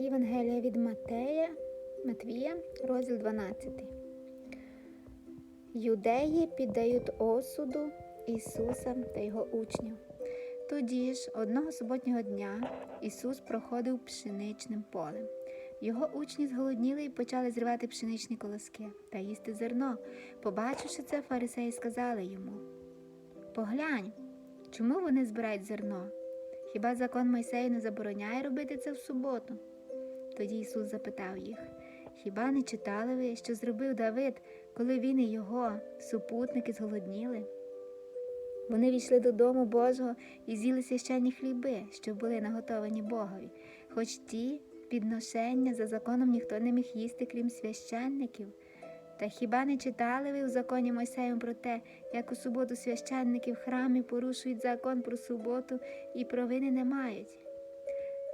Євангелія від Матея, Матвія, розділ 12. Юдеї піддають осуду Ісуса та його учнів. Тоді ж, одного суботнього дня, Ісус проходив пшеничним полем. Його учні зголодніли і почали зривати пшеничні колоски та їсти зерно. Побачивши це, фарисеї сказали йому: Поглянь, чому вони збирають зерно? Хіба закон Мойсею не забороняє робити це в суботу? Тоді Ісус запитав їх: Хіба не читали ви, що зробив Давид, коли він і його супутники зголодніли? Вони війшли додому Божого і з'їли священні хліби, що були наготовані Богові, хоч ті підношення за законом ніхто не міг їсти, крім священників. Та хіба не читали ви у законі Мойсеєм про те, як у суботу священники в храмі порушують закон про суботу і провини не мають?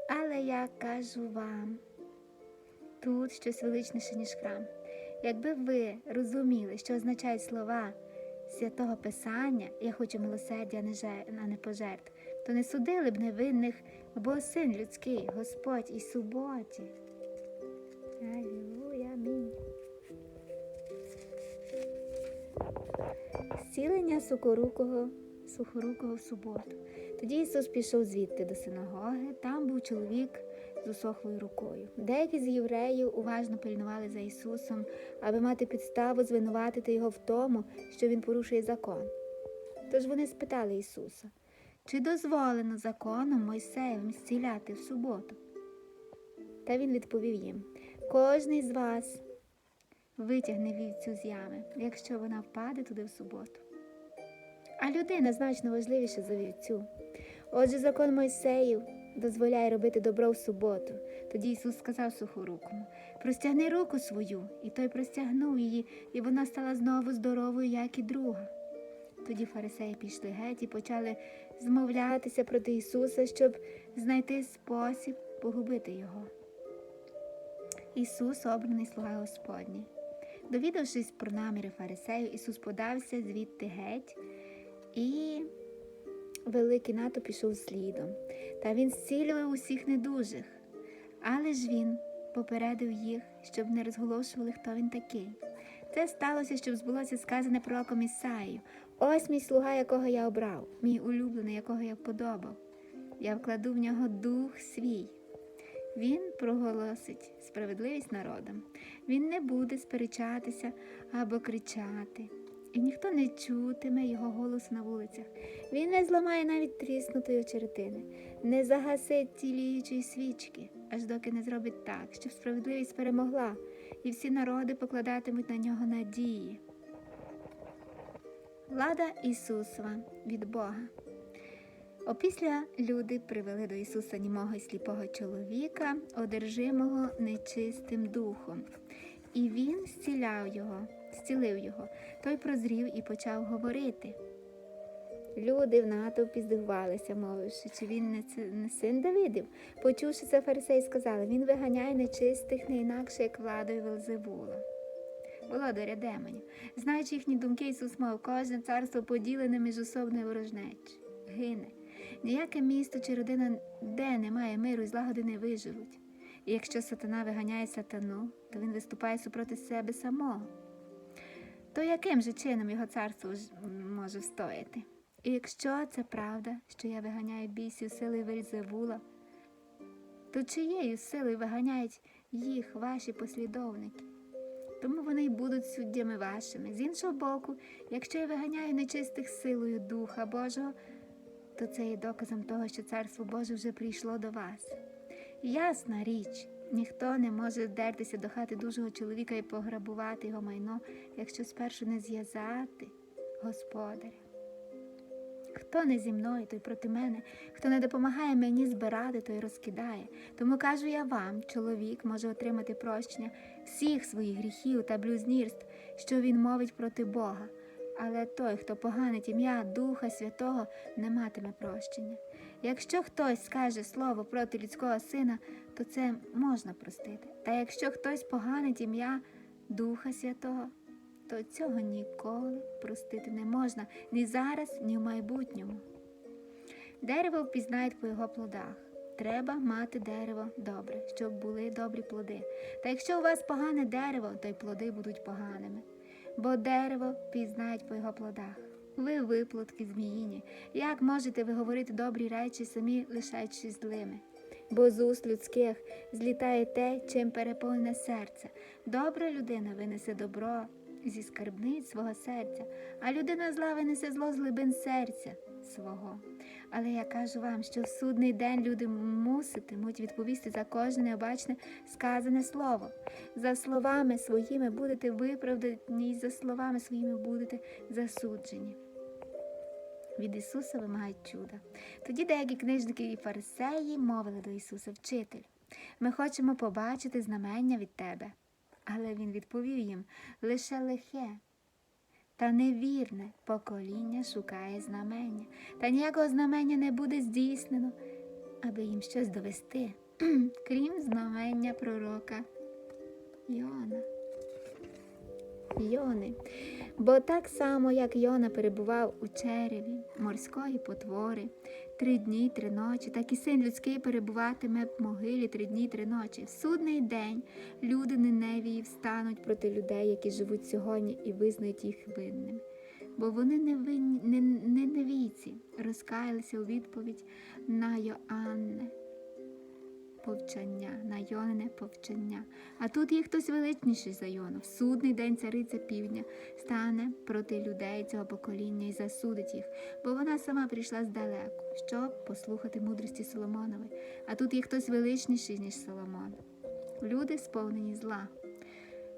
Але я кажу вам, тут щось величніше, ніж храм. Якби ви розуміли, що означають слова святого Писання, я хочу милосердя, а не пожертв, то не судили б невинних, бо син людський, Господь і суботі. Алілуя, амінь. Зцілення сухорукого, сухорукого в суботу. Тоді Ісус пішов звідти до синагоги. Там був чоловік з усохлою рукою. Деякі з євреїв уважно пильнували за Ісусом, аби мати підставу звинуватити його в тому, що він порушує закон. Тож вони спитали Ісуса, чи дозволено законом Мойсеєвим зціляти в суботу? Та він відповів їм: кожний з вас витягне вівцю з ями, якщо вона впаде туди в суботу. А людина значно важливіша за вівцю. Отже, закон Мойсеїв дозволяє робити добро в суботу. Тоді Ісус сказав сухорукому: простягни руку свою, і той простягнув її, і вона стала знову здоровою, як і друга. Тоді фарисеї пішли геть і почали змовлятися проти Ісуса, щоб знайти спосіб погубити його. Ісус обраний слуга Господній. Довідавшись про наміри фарисеїв, Ісус подався звідти геть і великий натовп пішов слідом. Та він зцілював усіх недужих. Але ж він попередив їх, щоб не розголошували, хто він такий. Це сталося, щоб збулося сказане пророком Ісаїю. Ось мій слуга, якого я обрав, мій улюблений, якого я вподобав. Я вкладу в нього дух свій. Він проголосить справедливість народам. Він не буде сперечатися або кричати, і ніхто не чутиме його голосу на вулицях. Він не зламає навіть тріснутої очеретини, не загасить тіліючої свічки, аж доки не зробить так, щоб справедливість перемогла, і всі народи покладатимуть на нього надії. Влада Ісусова від Бога. Опісля люди привели до Ісуса німого й сліпого чоловіка, одержимого нечистим духом, і він зціляв його, зцілив його. Той прозрів і почав говорити. Люди в натовпі здивувалися, мовивши, чи він не, син Давидів. Почувши це, фарисеї сказали, він виганяє нечистих не інакше, як владою Велзевула. Володаря демонів. Знаючи їхні думки, Ісус мав кожне царство поділене між особною ворожнечі. Гине. Ніяке місто чи родина, де немає миру і злагоди, не виживуть. І якщо сатана виганяє сатану, то він виступає супроти себе самого. То яким же чином його царство може встояти? І якщо це правда, що я виганяю бісів сили Вельзевула, то чиєю силою виганяють їх ваші послідовники? Тому вони й будуть суддями вашими. З іншого боку, якщо я виганяю нечистих силою Духа Божого, то це є доказом того, що Царство Боже вже прийшло до вас. Ясна річ, ніхто не може вдертися до хати дужого чоловіка і пограбувати його майно, якщо спершу не зв'язати господаря. Хто не зі мною, той проти мене, хто не допомагає мені збирати, той розкидає. Тому кажу я вам, чоловік може отримати прощення всіх своїх гріхів та блюзнірств, що він мовить проти Бога. Але той, хто поганить ім'я Духа Святого, не матиме прощення. Якщо хтось скаже слово проти людського сина, то це можна простити. Та якщо хтось поганить ім'я Духа Святого, то цього ніколи простити не можна ні зараз, ні в майбутньому. Дерево впізнають по його плодах. Треба мати дерево добре, щоб були добрі плоди. Та якщо у вас погане дерево, то й плоди будуть поганими. Бо дерево пізнають по його плодах. Ви виплотки зміїні. Як можете ви говорити добрі речі, самі лишаючись злими? Бо з уст людських злітає те, чим переповнене серце. Добра людина винесе добро зі скарбниць свого серця, а людина зла винесе зло з глибин серця свого. Але я кажу вам, що в судний день люди муситимуть відповісти за кожне необачне сказане слово. За словами своїми будете виправдані, і за словами своїми будете засуджені. Від Ісуса вимагають чуда. Тоді деякі книжники і фарисеї мовили до Ісуса Вчитель. Ми хочемо побачити знамення від Тебе. Але Він відповів їм лише лихе та невірне покоління шукає знамення, та ніякого знамення не буде здійснено, аби їм щось довести, крім знамення пророка Йона. Йони. Бо так само, як Йона перебував у череві морської потвори три дні, три ночі, так і син людський перебуватиме в могилі три дні, три ночі. В судний день люди Ниневії встануть проти людей, які живуть сьогодні, і визнають їх винними. Бо вони не винні, не, не невійці, розкаялися у відповідь на Йоанне повчання, на Йонине повчання. А тут є хтось величніший за Йону. В судний день цариця півдня стане проти людей цього покоління і засудить їх, бо вона сама прийшла здалеку, щоб послухати мудрості Соломонової. А тут є хтось величніший, ніж Соломон. Люди сповнені зла.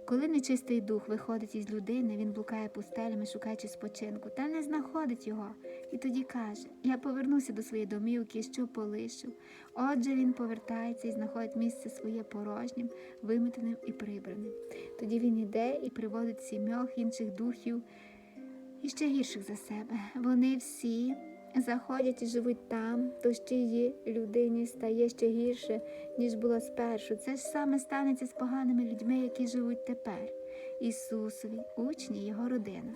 Коли нечистий дух виходить із людини, він блукає пустелями, шукаючи спочинку, та не знаходить його. І тоді каже: Я повернуся до своєї домівки, що полишив. Отже, він повертається і знаходить місце своє порожнім, виметеним і прибраним. Тоді він іде і приводить сімьох інших духів і ще гірших за себе. Вони всі заходять і живуть там, то ще її людині стає ще гірше, ніж було спершу. Це ж саме станеться з поганими людьми, які живуть тепер. Ісусові, учні, його родина.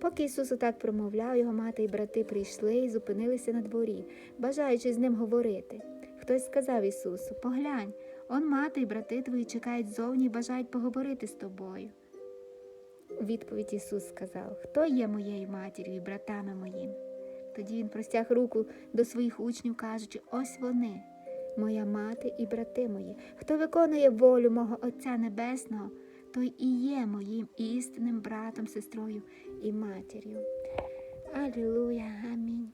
Поки Ісус отак промовляв, його мати і брати прийшли і зупинилися на дворі, бажаючи з ним говорити. Хтось сказав Ісусу: Поглянь, он мати і брати твої чекають зовні і бажають поговорити з тобою. У відповідь Ісус сказав: Хто є моєю матір'ю і братами моїми? Тоді він простяг руку до своїх учнів, кажучи: Ось вони, моя мати і брати мої. Хто виконує волю мого Отця Небесного, той і є моїм істинним братом, сестрою і матір'ю. Алілуя, амінь.